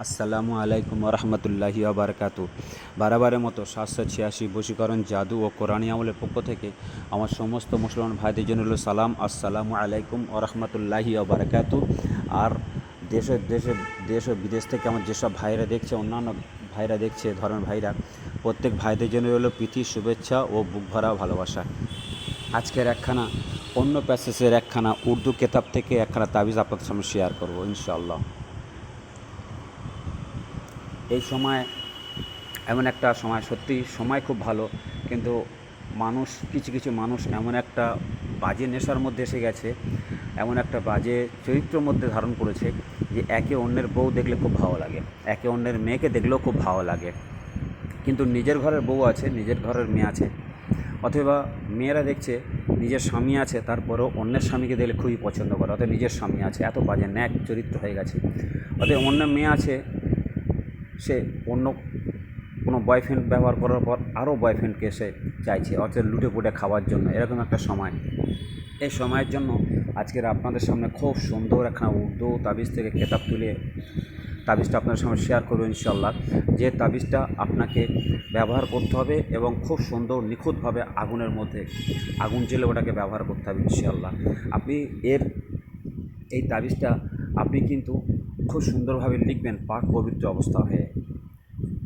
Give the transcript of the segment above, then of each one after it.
আসসালামু আলাইকুম রহমতুল্লাহি আবরকাতু বারাবারের মতো সাতশো ছিয়াশি বশীকরণ জাদু ও কোরআনী আমলের পক্ষ থেকে আমার সমস্ত মুসলমান ভাইদের জন্য হলো সালাম, আসসালামু আলাইকুম রহমতুল্লাহি আবরকাতু আর দেশে দেশে, দেশ ও বিদেশ থেকে আমার যেসব ভাইরা দেখছে, অন্যান্য ভাইরা দেখছে ধরনের ভাইরা, প্রত্যেক ভাইদের জন্য হলো প্রীতি, শুভেচ্ছা ও বুক ভরা ভালোবাসা। আজকের একখানা, অন্য প্যাসেজের একখানা উর্দু কেতাব থেকে একখানা তাবিজ আপনাদের সামনে শেয়ার করব, ইনশাআল্লাহ। এই সময় এমন একটা সময়, সত্যি সময় খুব ভালো, কিন্তু মানুষ, কিছু কিছু মানুষ এমন একটা বাজে নেশার মধ্যে এসে গেছে, এমন একটা বাজে চরিত্রের মধ্যে ধারণ করেছে যে একে অন্যের বউ দেখলে খুব ভালো লাগে, একে অন্যের মেয়েকে দেখলেও খুব ভালো লাগে। কিন্তু নিজের ঘরের বউ আছে, নিজের ঘরের মেয়ে আছে, অথবা মেয়েরা দেখছে নিজের স্বামী আছে, তারপরেও অন্যের স্বামীকে দেখলে খুবই পছন্দ করে, অথবা নিজের স্বামী আছে, এত বাজে ন্যাক চরিত্র হয়ে গেছে। অতএব অন্য মেয়ে আছে সে অন্য কোনো বয়ফ্রেন্ড ব্যবহার করার পর আরও বয়ফ্রেন্ডকে সে চাইছে, অর্থাৎ লুটে পুটে খাওয়ার জন্য। এরকম একটা সময়। এই সময়ের জন্য আজকের আপনাদের সামনে খুব সুন্দর একখানা উর্দু তাবিজ থেকে কেতাব তুলে তাবিজটা আপনার সঙ্গে শেয়ার করব ইনশাল্লাহ যে তাবিজটা আপনাকে ব্যবহার করতে হবে এবং খুব সুন্দর নিখুঁতভাবে আগুনের মধ্যে, আগুন জেলে ওটাকে ব্যবহার করতে হবে ইনশাল্লাহ আপনি এর, এই তাবিজটা আপনি কিন্তু খুব সুন্দরভাবে লিখবেন পাক পবিত্র অবস্থা হয়ে।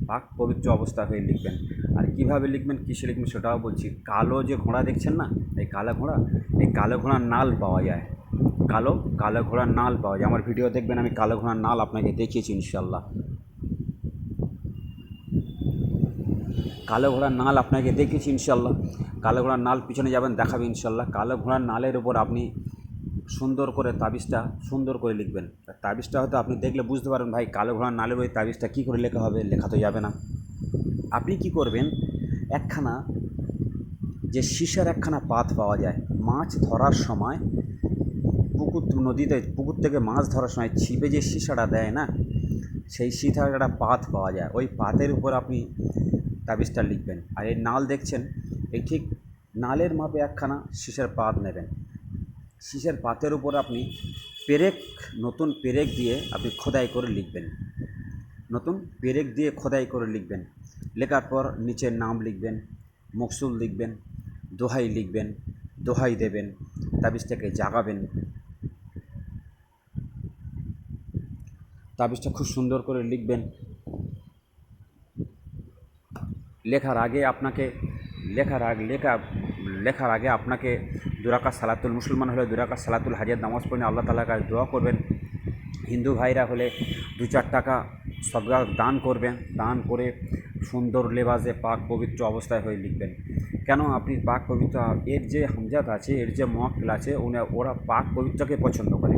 পাক পবিত্র অবস্থা হয়ে লিখবেন। আর কীভাবে লিখবেন, কিসে লিখবেন সেটাও বলছি। কালো যে ঘোড়া দেখছেন না? এই কালো ঘোড়া? এই কালো ঘোড়ার নাল পাওয়া যায়। কালো কালো ঘোড়ার নাল পাওয়া যায়। আমার ভিডিও দেখবেন, আমি কালো ঘোড়ার নাল আপনাকে দেখিয়েছি ইনশাল্লাহ কালো ঘোড়ার নাল আপনাকে দেখিয়েছি ইনশাল্লাহ কালো ঘোড়ার নাল পিছনে যাবেন, দেখাবে ইনশাল্লাহ কালো ঘোড়ার নালের ওপর আপনি সুন্দর করে তাবিজটা সুন্দর করে লিখবেন। তাবিজটা হয়তো আপনি দেখলে বুঝতে পারেন ভাই, কালো ঘোড়া নালের ওই তাবিজটা কী করে লেখা হবে? লেখা তো যাবে না। আপনি কি করবেন? একখানা, যে সীসার একখানা পাত পাওয়া যায়, মাছ ধরার সময় পুকুর নদীতে, পুকুর থেকে মাছ ধরার সময় ছিপে যে সীসাটা দেয় না, সেই সীসার একটা পাত পাওয়া যায়। ওই পাতের উপর আপনি তাবিজটা লিখবেন। আর এই নাল দেখছেন, এই ঠিক নালের মাপে একখানা সীসার পাত নেবেন। শীষের পাতের উপর আপনি পেরেক, নতুন পেরেক দিয়ে আপনি খোদাই করে লিখবেন। নতুন পেরেক দিয়ে খোদাই করে লিখবেন। লেখার পর নিচের নাম লিখবেন, মকসুল লিখবেন, দোহাই লিখবেন, দোহাই দেবেন, তাবিজটাকে জাগাবেন। তাবিজটা খুব সুন্দর করে লিখবেন। লেখার আগে আপনাকে, লেখার আগে, লেখা লেখার আগে আপনাকে দুরাকা সালাতুল মুসলমান হলে দুরাকা সালাতুল হাজার নামাজ পড়ে আল্লাহ তালার কাছে দোয়া করবেন। হিন্দু ভাইরা হলে দু চার টাকা সদগা দান করবেন। দান করে সুন্দর লেবাজে পাক পবিত্র অবস্থায় হয়ে লিখবেন। কেন? আপনি পাক পবিত্র, এর যে হামজাত আছে, এর যে মক্কেল আছে, উনি, ওরা পাক পবিত্রকে পছন্দ করে।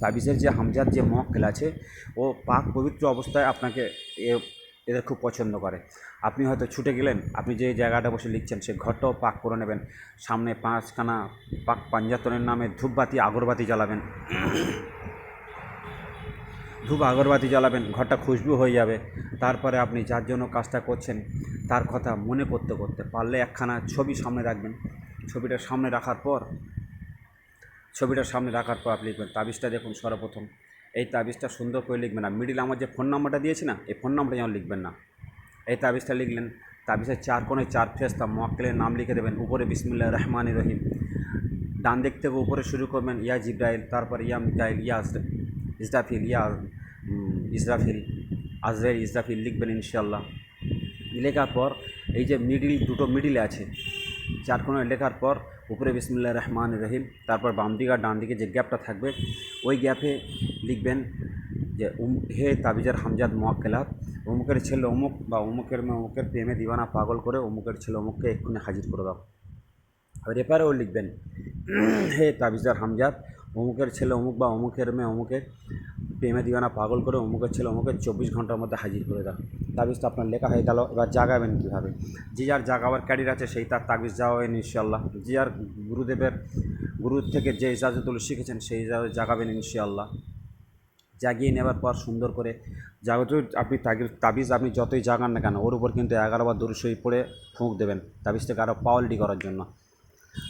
তাবিজের যে হামজাত, যে মক্কেল আছে, ও পাক পবিত্র অবস্থায় আপনাকে এ এদের খুব পছন্দ করে। আপনি হয়তো ছুটে গেলেন, আপনি যে জায়গাটা বসে লিখছেন, সে ঘরটাও পাক করে নেবেন, সামনে পাঁচখানা পাক পাঞ্জাতনের নামে ধূপবাতি, আগরবাতি জ্বালাবেন। ধূপ, আগরবাতি জ্বালাবেন, ঘরটা খুশবু হয়ে যাবে। তারপরে আপনি যার জন্য কাজটা করছেন, তার কথা মনে করতে করতে পারলে একখানা ছবি সামনে রাখবেন। ছবিটা সামনে রাখার পর, ছবিটা সামনে রাখার পর আপনি লিখবেন, তাবিজটা দেখুন সর্বপ্রথম। এই তাবিজটা সুন্দর করে লিখবেন না মিডিল আমার যে ফোন নাম্বারটা দিয়েছি না, এই ফোন নাম্বারটা যেমন লিখবেন না। এই তাবিজটা লিখলেন, তাবিজের চার কোণে চার ফেস্তা মোয়াক্কেলের নাম লিখে দেবেন, উপরে বিসমুল্লাহ রহমান রহিম। ডান দিক থেকে উপরে শুরু করবেন, ইয়া জিব্রাইল, তারপর ইয়া মিকাইল, ইয়া ইসরাফিল ইয়া ইসরাফিল আজরাইল ইসরাফিল লিখবেন ইনশাল্লাহ লেখার পর এই যে মিডিল দুটো মিডিলে আছে চার কোণে লেখার পর উপরে বিসমুল্লাহ রহমান রহিম, তারপর বাম দিকে আর ডান দিকে যে গ্যাপটা থাকবে, ওই গ্যাপে লিখবেন যে উম, হে তাবিজার হামজাদ মোয়াক্কেলাত, অমুকের ছেলে অমুক বা অমুকের মেয়ে অমুকের প্রেমে দিবানা পাগল করে অমুকের ছেলে অমুককে এক্ষুনি হাজির করে দাও। আর এপারেও লিখবেন হে তাবিজার হামজাদ, অমুকের ছেলে অমুক বা অমুকের মেয়ে অমুকের প্রেমে দিবানা পাগল করে অমুকের ছেলে অমুকের চব্বিশ ঘণ্টার মধ্যে হাজির করে দাও। তাবিজটা আপনার লেখা হয়ে গেল, এবার জাগাবেন কীভাবে? যে যার জাগাবার ক্যারিয়ার আছে সেই তার তাবিজ যাওয়াবেন ইনশাল্লাহ যে যার গুরুদেবের, গুরুর থেকে যে ইজাজতুল শিখেছেন সেই ইজাজত জাগাবেন ইনশাল্লাহ জাগিয়ে নেবার পর সুন্দর করে যাবত আপনি তাবিজ আপনি যতই জাগান না কেন, ওর উপর কিন্তু এগারোবার দরুসই পড়ে ফুঁক দেবেন, তাবিজটাকে আরও পাওয়ালিটি করার জন্য।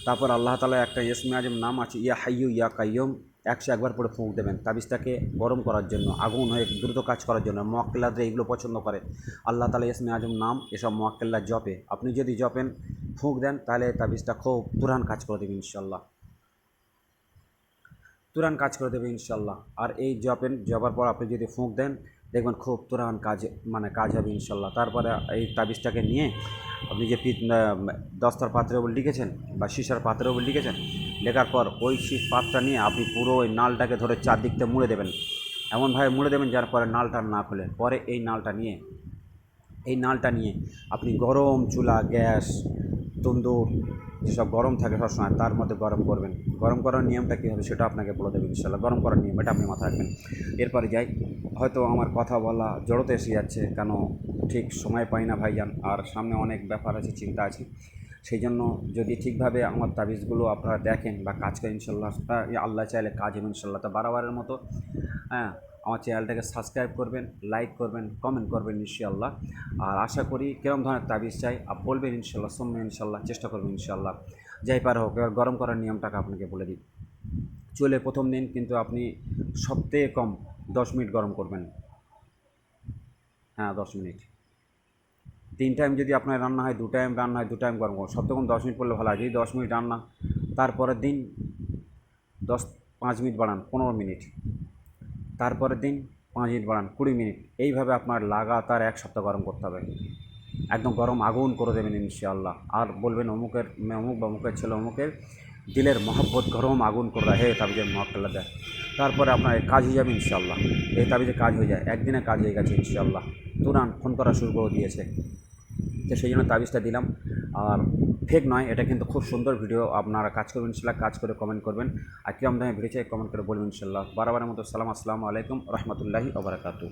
তারপর আল্লাহ তালা একটা ইসমে আজম নাম আছে, ইয়া হাইয়ু ইয়া কাইয়ম। একশো একবার পরে ফুঁক দেবেন। তাবিজটাকে গরম করার জন্য, আগুন হয়ে দ্রুত কাজ করার জন্য। মোয়াক্কেল্লাদের এইগুলো পছন্দ করে। আল্লাহ তালা ইসমে আজম নাম, এসব মোয়াক্কেল্লা জপে। আপনি যদি জপেন, ফুঁক দেন, তাহলে তাবিজটা খুব তুরান কাজ করে দেবে ইনশাল্লাহ তুরান কাজ করে দেবে ইনশাল্লাহ আর এই জপেন জবার পর আপনি যদি ফুঁক দেন, দেখবেন খুব তুরান কাজ মানে কাজ হবে ইনশাল্লাহ তারপরে এই তাবিজটাকে নিয়ে, আপনি যে পিত দস্তার পাত্রের উপর লিখেছেন, বা সিসার পাত্রের উপর লিখেছেন লেখার পর ওই শীষ পাতটা নিয়ে আপনি পুরো ওই নালটাকে ধরে চারদিক থেকে মুড়ে দেবেন। এমনভাবে মুড়ে দেবেন যার পরে নালটা না খোলে। পরে এই নালটা নিয়ে, এই নালটা নিয়ে আপনি গরম চুলা, গ্যাস, তন্দুর যেসব গরম থাকে সবসময় তার মধ্যে গরম করবেন। গরম করার নিয়মটা কী হবে সেটা আপনাকে বলে দেবেন ইনশাল্লাহ গরম করার নিয়ম এটা আপনি মাথায় রাখবেন। এরপরে যাই, হয়তো আমার কথা বলা জড়তে এসে যাচ্ছে কেন ঠিক সময় পাই না ভাইজান। আর সামনে অনেক ব্যাপার আছে, চিন্তা আছে। সেই জন্য যদি ঠিকভাবে আমার তাবিজগুলো আপনারা দেখেন বা কাজ করেন ইনশাল্লাহটা আল্লাহ চাইলে কাজ হবে ইনশাল্লাহ তা বারবারের মতো। হ্যাঁ আমার চ্যানেলটাকে সাবস্ক্রাইব করবেন, লাইক করবেন, কমেন্ট করবেন ইনশাল্লাহ আর আশা করি কিরম ধরনের তাবিজ চাই আর বলবেন ইনশাল্লাহ শুনবেন ইনশাল্লাহ চেষ্টা করবেন ইনশাল্লাহ যাই পার হোক, এবার গরম করার নিয়মটাকে আপনাকে বলে দিই। চলে প্রথম দিন কিন্তু আপনি সবথেকে কম দশ মিনিট গরম করবেন। হ্যাঁ দশ মিনিট। তিন টাইম যদি আপনার রান্না হয়, দু টাইম রান্না হয়, দু টাইম গরম করুন। সব দশ মিনিট করলে ভালো হয়। যদি দশ মিনিট রান্না, তারপরের দিন দশ, পাঁচ মিনিট বাড়ান, পনেরো মিনিট। তারপরের দিন পাঁচ মিনিট বাড়ান, কুড়ি মিনিট। এইভাবে আপনার লাগাতার এক সপ্তাহ গরম করতে হবে। একদম গরম আগুন করে দেবেন ইনশাআল্লাহ। আর বলবেন অমুকের, অমুক বা অমুকের ছেলে, অমুকের দিলের মহব্বত গরম আগুন করে দেয়। হে তাবিজের মহাকাল্লা দেয়। তারপরে আপনার কাজ হয়ে যাবে ইনশাআল্লাহ। এই তাবিজে কাজ হয়ে যায়। একদিনে কাজ হয়ে গেছে ইনশাআল্লাহ। তুরান ফোন করা শুরু করে দিয়েছে। তো সেই জন্য তাবিজটা দিলাম। আর ফেক নয়, এটা কিন্তু খুব সুন্দর ভিডিও আপনারা কাজ করবেন, ইনশাল্লাহ কাজ করে কমেন্ট করবেন। আর কিরম দামে ভিডিও চাই কমেন্ট করে বলবেন ইনশাল্লাহ। বারবারের মতো সালাম, আসসালামু আলাইকুম, রহমতুল্লাহি ওবরাকাতু